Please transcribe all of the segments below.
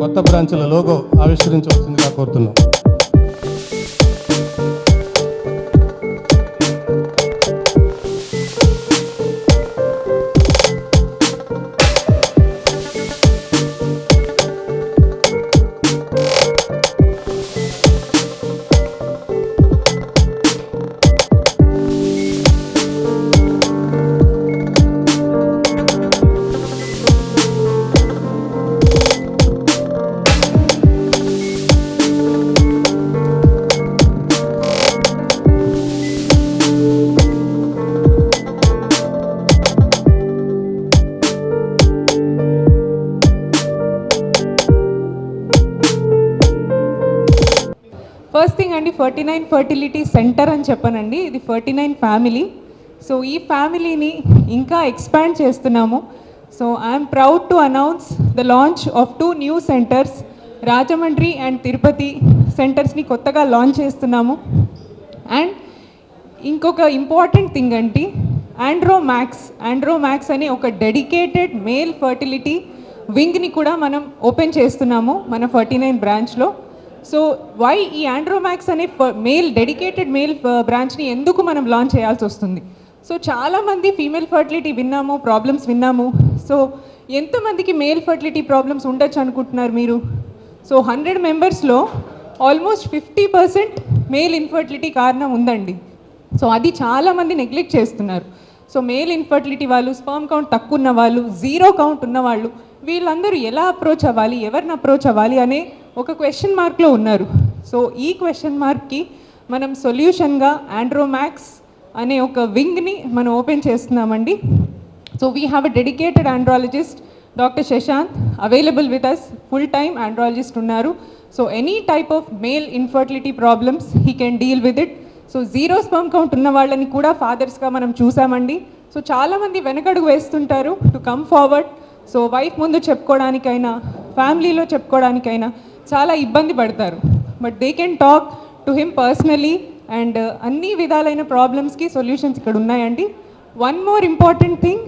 కొత్త బ్రాంచ్ల లోగో ఆవిష్కరించవలసిందిగా కోరుతున్నాం. ఫస్ట్ థింగ్ అండి ఫర్టీ నైన్ ఫర్టిలిటీ సెంటర్ అని చెప్పానండి. ఇది ఫర్టీ నైన్ ఫ్యామిలీ సో ఈ ఫ్యామిలీని ఇంకా ఎక్స్పాండ్ చేస్తున్నాము. So I'm proud to announce the launch of two new centres Rajahmundry and Tirupati సెంటర్స్ని కొత్తగా లాంచ్ చేస్తున్నాము. అండ్ ఇంకొక ఇంపార్టెంట్ థింగ్ అండి ఆండ్రో మ్యాక్స్ ఆండ్రో మ్యాక్స్ అనే ఒక డెడికేటెడ్ మేల్ ఫర్టిలిటీ వింగ్ని కూడా మనం ఓపెన్ చేస్తున్నాము మన ఫర్టీ నైన్ బ్రాంచ్లో సో వై ఈ ఆండ్రోమాక్స్ అనే మేల్ డెడికేటెడ్ మేల్ బ్రాంచ్ని ఎందుకు మనం లాంచ్ చేయాల్సి వస్తుంది? సో చాలామంది ఫీమేల్ ఫర్టిలిటీ విన్నాము ప్రాబ్లమ్స్ విన్నాము. సో ఎంతమందికి మేల్ ఫర్టిలిటీ ప్రాబ్లమ్స్ ఉండొచ్చు అనుకుంటున్నారు మీరు? సో హండ్రెడ్ మెంబర్స్లో almost fifty percent male infertility కారణం ఉందండి. సో అది చాలామంది నెగ్లెక్ట్ చేస్తున్నారు. సో మేల్ ఇన్ఫర్టిలిటీ వాళ్ళు స్పర్మ్ కౌంట్ తక్కువ ఉన్న వాళ్ళు జీరో కౌంట్ ఉన్నవాళ్ళు వీళ్ళందరూ ఎలా అప్రోచ్ అవ్వాలి ఎవరిని అప్రోచ్ అవ్వాలి అనే ఒక క్వశ్చన్ మార్క్లో ఉన్నారు. సో ఈ క్వశ్చన్ మార్క్కి మనం సొల్యూషన్గా ఆండ్రోమాక్స్ అనే ఒక వింగ్ని మనం ఓపెన్ చేస్తున్నామండి. So we have a dedicated andrologist doctor Shashant available with us full time andrologist ఉన్నారు. So any type of male infertility problems he can deal with it so zero sperm count ఉన్న వాళ్ళని కూడా ఫాదర్స్గా మనం చూసామండి. So చాలామంది వెనకడుగు వేస్తుంటారు to come forward so wife ముందు చెప్పుకోవడానికైనా ఫ్యామిలీలో చెప్పుకోవడానికైనా చాలా ఇబ్బంది పడతారు. But they can talk to him personally and అన్ని విధాలైన ప్రాబ్లమ్స్కి సొల్యూషన్స్ ఇక్కడ ఉన్నాయండి. One more important thing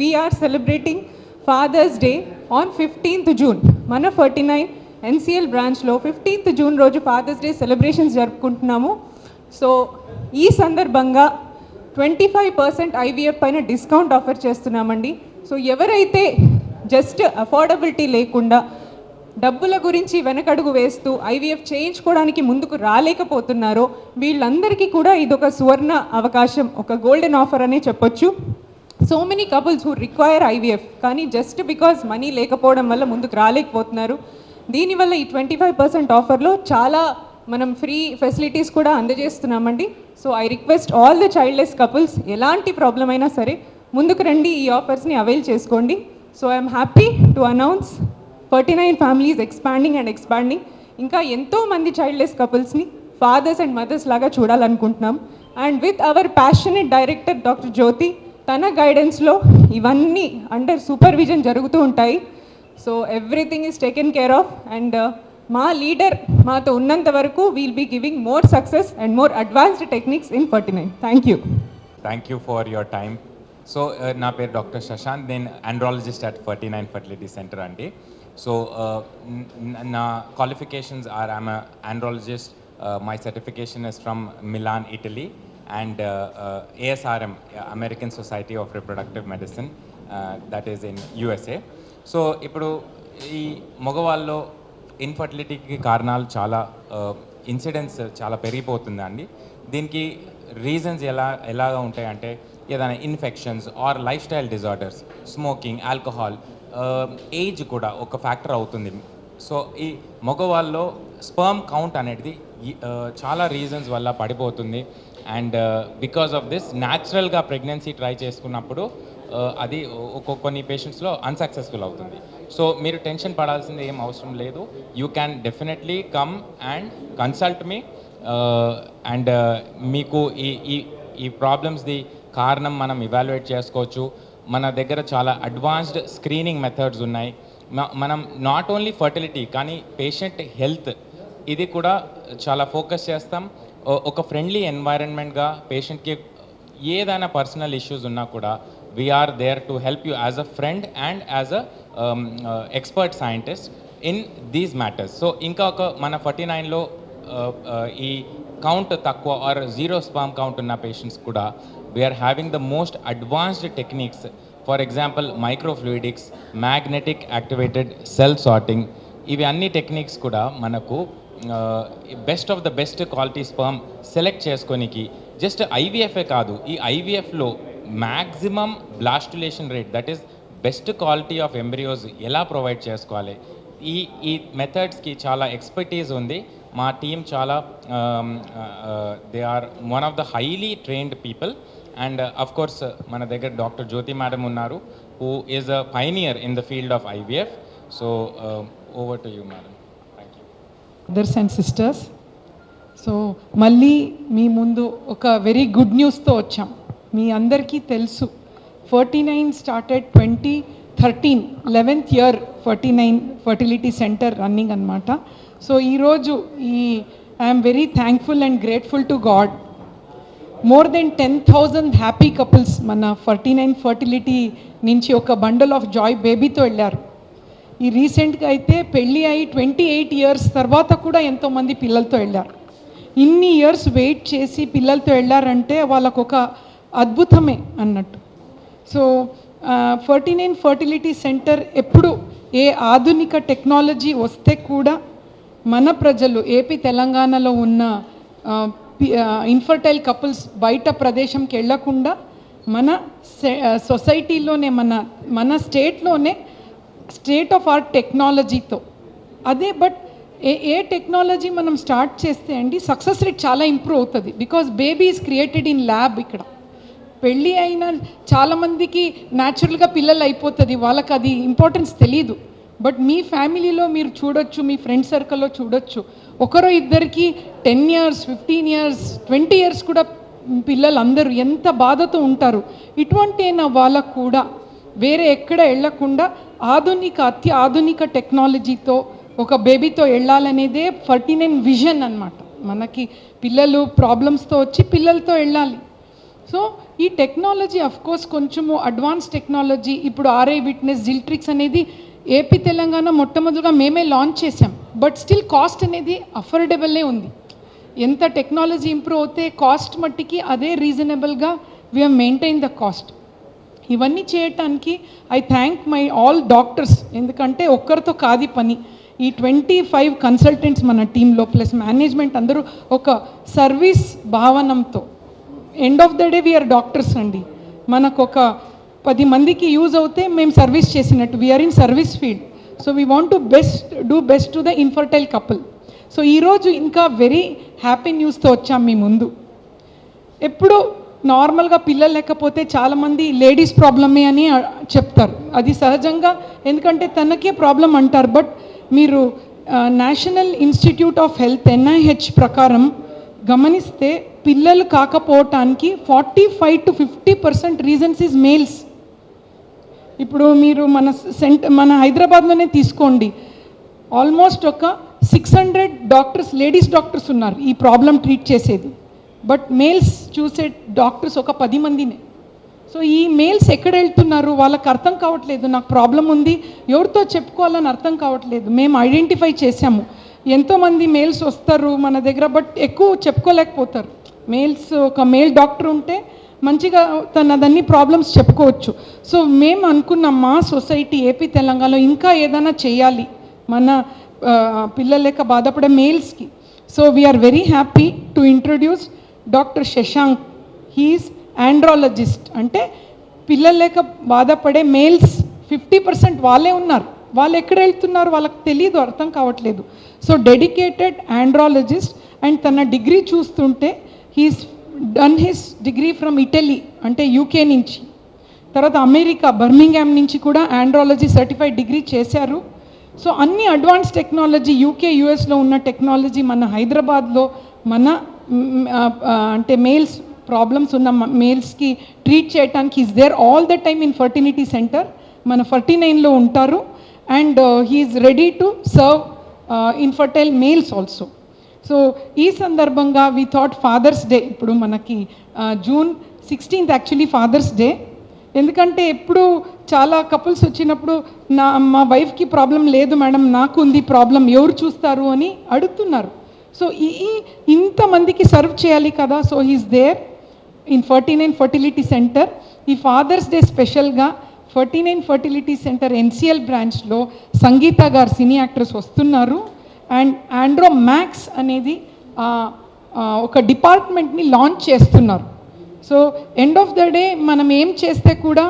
we are celebrating father's day on fifteenth June మన ఫార్టీ నైన్ ఎన్సిఎల్ బ్రాంచ్లో ఫిఫ్టీన్త్ జూన్ రోజు ఫాదర్స్ డే సెలబ్రేషన్స్ జరుపుకుంటున్నాము. సో ఈ సందర్భంగా ట్వంటీ ఫైవ్ పర్సెంట్ ఐవీఎఫ్ పైన డిస్కౌంట్ ఆఫర్ చేస్తున్నామండి. సో ఎవరైతే జస్ట్ అఫోర్డబిలిటీ లేకుండా డబ్బుల గురించి వెనకడుగు వేస్తూ ఐవీఎఫ్ చేయించుకోవడానికి ముందుకు రాలేకపోతున్నారో వీళ్ళందరికీ కూడా ఇదొక సువర్ణ అవకాశం ఒక గోల్డెన్ ఆఫర్ అనే చెప్పొచ్చు. So many couples who require IVF కానీ జస్ట్ బికాజ్ మనీ లేకపోవడం వల్ల ముందుకు రాలేకపోతున్నారు. దీనివల్ల ఈ ట్వంటీ ఫైవ్ పర్సెంట్ ఆఫర్లో చాలా మనం ఫ్రీ ఫెసిలిటీస్ కూడా అందజేస్తున్నామండి. So I request all the childless couples ఎలాంటి ప్రాబ్లం అయినా సరే ముందుకు రండి ఈ ఆఫర్స్ని అవైల్ చేసుకోండి. So I'm happy to announce forty nine families expanding and expanding ఇంకా ఎంతో మంది చైల్డ్లెస్ కపుల్స్ని ఫాదర్స్ అండ్ మదర్స్ లాగా చూడాలనుకుంటున్నాం. And with our passionate director doctor Jyothi తన గైడెన్స్లో ఇవన్నీ అండర్ సూపర్విజన్ జరుగుతూ ఉంటాయి. So everything is taken care of and మా లీడర్ మాతో ఉన్నంత వరకు we'll be giving more success and more advanced techniques in forty nine thank you thank you for your time so నా పేరు డాక్టర్ శశాంత్ నేను andrologist at forty nine fertility centre అండి. So నా qualifications are I'm andrologist my certification is from Milan Italy and ASRM American society of reproductive medicine that is in USA so ఇప్పుడు ఈ మగవాళ్ళలో ఇన్ఫర్టిలిటీకి కారణాలు చాలా incidents చాలా పెరిగిపోతుందండి. దీనికి reasons ఎలా ఎలాగా ఉంటాయంటే ఏదైనా infections or lifestyle disorders smoking alcohol age కూడా ఒక ఫ్యాక్టర్ అవుతుంది. సో ఈ మగవాళ్ళలో స్పర్మ్ కౌంట్ అనేది చాలా రీజన్స్ వల్ల పడిపోతుంది. అండ్ బికాస్ ఆఫ్ దిస్ న్యాచురల్గా ప్రెగ్నెన్సీ ట్రై చేసుకున్నప్పుడు అది ఒక్కొక్క కొన్ని పేషెంట్స్లో అన్సక్సెస్ఫుల్ అవుతుంది. సో మీరు టెన్షన్ పడాల్సింది ఏం అవసరం లేదు. You can definitely come and consult me and మీకు ఈ ఈ ఈ ప్రాబ్లమ్స్ది కారణం మనం ఇవాల్యుయేట్ చేసుకోవచ్చు. మన దగ్గర చాలా అడ్వాన్స్డ్ స్క్రీనింగ్ మెథడ్స్ ఉన్నాయి. మనం నాట్ ఓన్లీ ఫర్టిలిటీ కానీ పేషెంట్ హెల్త్ ఇది కూడా చాలా ఫోకస్ చేస్తాం. ఒక ఫ్రెండ్లీ ఎన్వైరన్మెంట్గా పేషెంట్కి ఏదైనా పర్సనల్ ఇష్యూస్ ఉన్నా కూడా we are there to help you as a friend and as a expert scientist in these matters so ఇంకా ఒక మన ఫార్టీ నైన్లో uh, uh, ఈ కౌంట్ తక్కువ ఆర్ జీరో స్పామ్ కౌంట్ ఉన్న పేషెంట్స్ కూడా we are having the most advanced techniques for example microfluidics magnetic activated cell sorting ఇవి అన్ని టెక్నిక్స్ కూడా మనకు best of the best quality sperm select చేసుకోనికి just ఐవీఎఫ్ఏ కాదు ఈ ఐవీఎఫ్లో maximum blastulation rate that is best quality of embryos ఎలా provide చేసుకోవాలి? ఈ ఈ మెథడ్స్కి చాలా ఎక్స్పర్టీస్ ఉంది. మా టీం చాలా they are one of the highly trained people and of course మన దగ్గర డాక్టర్ జ్యోతి మేడం ఉన్నారు who is a pioneer in the field of IVF so over to you madam thank you brothers and sisters so మళ్ళీ మీ ముందు ఒక very good న్యూస్తో వచ్చాం. మీ అందరికీ తెలుసు. Forty nine started twenty thirteen eleventh year forty nine fertility centre running అనమాట so ఈరోజు ఈ I'm very thankful and grateful to god more than ten thousand happy couples మన ఫార్టీ నైన్ ఫర్టిలిటీ నుంచి ఒక బండల్ ఆఫ్ జాయ్ బేబీతో వెళ్ళారు. ఈ రీసెంట్గా అయితే పెళ్ళి అయి ట్వంటీ ఎయిట్ ఇయర్స్ తర్వాత కూడా ఎంతోమంది పిల్లలతో వెళ్ళారు. ఇన్ని ఇయర్స్ వెయిట్ చేసి పిల్లలతో వెళ్ళారంటే వాళ్ళకు ఒక అద్భుతమే అన్నట్టు. So forty nine fertility centre ఎప్పుడు ఏ ఆధునిక టెక్నాలజీ వస్తే కూడా మన ప్రజలు ఏపీ తెలంగాణలో ఉన్న ఇన్ఫర్టైల్ కపుల్స్ బయట ప్రదేశంకి వెళ్ళకుండా మన సొసైటీలోనే మన మన స్టేట్లోనే స్టేట్ ఆఫ్ ఆర్ట్ టెక్నాలజీతో అదే బట్ ఏ ఏ టెక్నాలజీ మనం స్టార్ట్ చేస్తే అండి సక్సెస్ రేట్ చాలా ఇంప్రూవ్ అవుతుంది. Because baby is created in lab ఇక్కడ. పెళ్ళి అయినా చాలామందికి న్యాచురల్గా పిల్లలు అయిపోతుంది. వాళ్ళకి అది ఇంపార్టెన్స్ తెలియదు బట్ మీ ఫ్యామిలీలో మీరు చూడొచ్చు మీ ఫ్రెండ్ సర్కిల్లో చూడొచ్చు. ఒకరో ఇద్దరికి ten years fifteen years twenty years కూడా పిల్లలు అందరూ ఎంత బాధతో ఉంటారు. ఇటువంటి అయిన వాళ్ళకు కూడా వేరే ఎక్కడ వెళ్ళకుండా ఆధునిక అతి ఆధునిక టెక్నాలజీతో ఒక బేబీతో వెళ్ళాలనేదే ఫర్టీ నైన్ విజన్ అనమాట మనకి పిల్లలు ప్రాబ్లమ్స్తో వచ్చి పిల్లలతో వెళ్ళాలి సో ఈ టెక్నాలజీ అఫ్ కోర్స్ కొంచెము అడ్వాన్స్ టెక్నాలజీ ఇప్పుడు ఆర్ఐ విట్నెస్ జిల్ట్రిక్స్ అనేది ఏపీ తెలంగాణ మొట్టమొదటిగా మేమే లాంచ్ చేసాం బట్ స్టిల్ కాస్ట్ అనేది అఫోర్డబుల్లే ఉంది. ఎంత టెక్నాలజీ ఇంప్రూవ్ అవుతే కాస్ట్ మట్టికి అదే రీజనబుల్గా వీ మెయింటైన్ ద కాస్ట్ ఇవన్నీ చేయటానికి I thank my all doctors ఎందుకంటే ఒక్కరితో కాది పని. ఈ ట్వంటీ ఫైవ్ కన్సల్టెంట్స్ మన టీంలో ప్లస్ మేనేజ్మెంట్ అందరూ ఒక service భావనంతో end of the day we are doctors అండి. మనకు ఒక పది మందికి యూజ్ అవుతే మేము సర్వీస్ చేసినట్టు we are in service field so we want to best do best to the infertile couple so ఈరోజు ఇంకా వెరీ హ్యాపీ న్యూస్తో వచ్చాం మీ ముందు. ఎప్పుడు నార్మల్గా పిల్లలు లేకపోతే చాలామంది లేడీస్ ప్రాబ్లమే అని చెప్తారు. అది సహజంగా ఎందుకంటే తనకే ప్రాబ్లం అంటారు. బట్ మీరు national institute of health NIH ప్రకారం గమనిస్తే పిల్లలు కాకపోవటానికి forty five to fifty percent reasons is males ఇప్పుడు మీరు మన సెంట మన హైదరాబాద్లోనే తీసుకోండి. ఆల్మోస్ట్ ఒక six hundred doctors ladies doctors ఉన్నారు ఈ ప్రాబ్లం ట్రీట్ చేసేది. బట్ మేల్స్ చూసే డాక్టర్స్ ఒక పది మందినే. సో ఈ మేల్స్ ఎక్కడ వెళ్తున్నారు? వాళ్ళకి అర్థం కావట్లేదు. నాకు ప్రాబ్లం ఉంది. ఎవరితో చెప్పుకోవాలని అర్థం కావట్లేదు. మేము ఐడెంటిఫై చేసాము ఎంతోమంది మేల్స్ వస్తారు మన దగ్గర బట్ ఎక్కువ చెప్పుకోలేకపోతారు. మేల్స్ ఒక మేల్ డాక్టర్ ఉంటే మంచిగా తన అదన్ని ప్రాబ్లమ్స్ చెప్పుకోవచ్చు. సో మేము అనుకున్నాం మా సొసైటీ ఏపీ తెలంగాణలో ఇంకా ఏదైనా చేయాలి. మన ఆ, లేక బాధపడే మేల్స్కి. So we are very happy to introduce doctor Shashank. He's andrologist అంటే పిల్లలు లేక బాధపడే మేల్స్ ఫిఫ్టీ పర్సెంట్ వాళ్ళే ఉన్నారు. వాళ్ళు ఎక్కడ వెళ్తున్నారు వాళ్ళకి తెలియదు అర్థం కావట్లేదు. సో డెడికేటెడ్ ఆండ్రాలజిస్ట్ అండ్ తన డిగ్రీ చూస్తుంటే he's done his degree from Italy అంటే యూకే నుంచి. తర్వాత అమెరికా బర్మింగ్హామ్ నుంచి కూడా ఆండ్రాలజీ సర్టిఫైడ్ డిగ్రీ చేశారు. సో అన్ని అడ్వాన్స్ టెక్నాలజీ యూకే యూఎస్లో ఉన్న టెక్నాలజీ మన హైదరాబాద్లో మన అంటే మేల్స్ ప్రాబ్లమ్స్ ఉన్న మేల్స్కి ట్రీట్ చేయడానికి is there all the time in fertility centre మన ఫర్టీ నైన్లో ఉంటారు. And he's ready to serve infertile males also so ఈ సందర్భంగా వి థాట్ ఫాదర్స్ డే ఇప్పుడు మనకి June sixteenth actually father's day ఎందుకంటే ఎప్పుడు చాలా కపుల్స్ వచ్చినప్పుడు నా మా వైఫ్కి ప్రాబ్లం లేదు మేడం నాకు ఉంది ప్రాబ్లం ఎవరు చూస్తారు అని అడుగుతున్నారు. సో ఈ ఇంతమందికి సర్వ్ చేయాలి కదా so he's there in forty nine fertility centre ఈ ఫాదర్స్ డే స్పెషల్గా forty nine fertility centre NCL బ్రాంచ్లో సంగీత గారు సినీ యాక్ట్రెస్ వస్తున్నారు. అండ్ ఆండ్రో మ్యాక్స్ అనేది ఒక డిపార్ట్మెంట్ని లాంచ్ చేస్తున్నారు. So end of the day మనం ఏం చేస్తే కూడా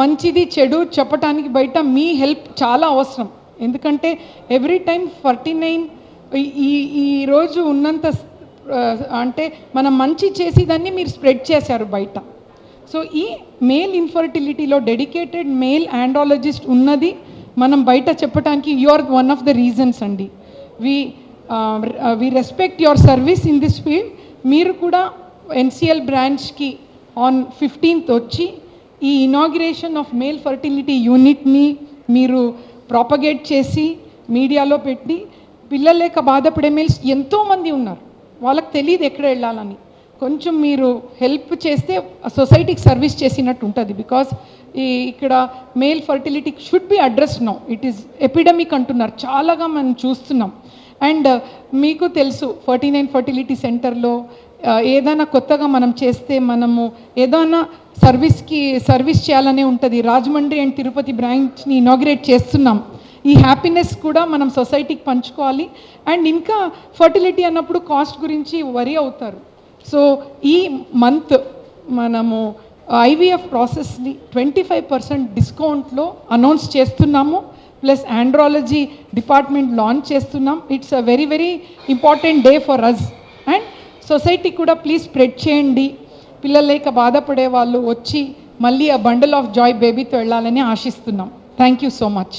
మంచిది చెడు చెప్పటానికి బయట మీ హెల్ప్ చాలా అవసరం. ఎందుకంటే ఎవ్రీ టైం ఫార్టీ నైన్ ఈ ఈ రోజు ఉన్నంత అంటే మనం మంచి చేసి దాన్ని మీరు స్ప్రెడ్ చేశారు బయట. సో ఈ మేల్ ఇన్ఫర్టిలిటీలో డెడికేటెడ్ మేల్ ఆండ్రాలజిస్ట్ ఉన్నది మనం బయట చెప్పడానికి you are one of the reasons అండి. We we respect your service in this field మీరు కూడా ఎన్సిఎల్ బ్రాంచ్కి ఆన్ ఫిఫ్టీన్త్ వచ్చి ఈ ఇనాగ్రేషన్ ఆఫ్ మేల్ ఫర్టిలిటీ యూనిట్ని మీరు ప్రాపగేట్ చేసి మీడియాలో పెట్టి పిల్లలు లేక బాధపడే మేల్స్ ఎంతోమంది ఉన్నారు. వాళ్ళకి తెలియదు ఎక్కడ వెళ్ళాలని. కొంచెం మీరు హెల్ప్ చేస్తే సొసైటీకి సర్వీస్ చేసినట్టు ఉంటుంది బికాస్ ఈ ఇక్కడ male fertility should be address no it is epidemic అంటున్నారు. చాలాగా మనం చూస్తున్నాం. అండ్ uh, మీకు తెలుసు ఫార్టీ నైన్ ఫర్టిలిటీ సెంటర్లో uh, ఏదైనా కొత్తగా మనం చేస్తే మనము ఏదైనా సర్వీస్కి సర్వీస్ చేయాలనే ఉంటుంది. రాజమండ్రి అండ్ తిరుపతి బ్రాంచ్ని ఇనాగ్రేట్ చేస్తున్నాం. ఈ హ్యాపీనెస్ కూడా మనం సొసైటీకి పంచుకోవాలి. అండ్ ఇంకా ఫర్టిలిటీ అన్నప్పుడు కాస్ట్ గురించి వరి అవుతారు. సో ఈ మంత్ మనము uh, ఐవీఎఫ్ ప్రాసెస్ని ట్వంటీ ఫైవ్ పర్సెంట్ డిస్కౌంట్లో అనౌన్స్ చేస్తున్నాము. ప్లస్ ఆండ్రాలజీ డిపార్ట్మెంట్ లాంచ్ చేస్తున్నాం. It's a very very important day for us and society కూడా ప్లీజ్ స్ప్రెడ్ చేయండి. పిల్లలు లేక బాధపడే వాళ్ళు వచ్చి మళ్ళీ ఆ బండల్ ఆఫ్ జాయ్ బేబీతో వెళ్ళాలని ఆశిస్తున్నాం. Thank you so much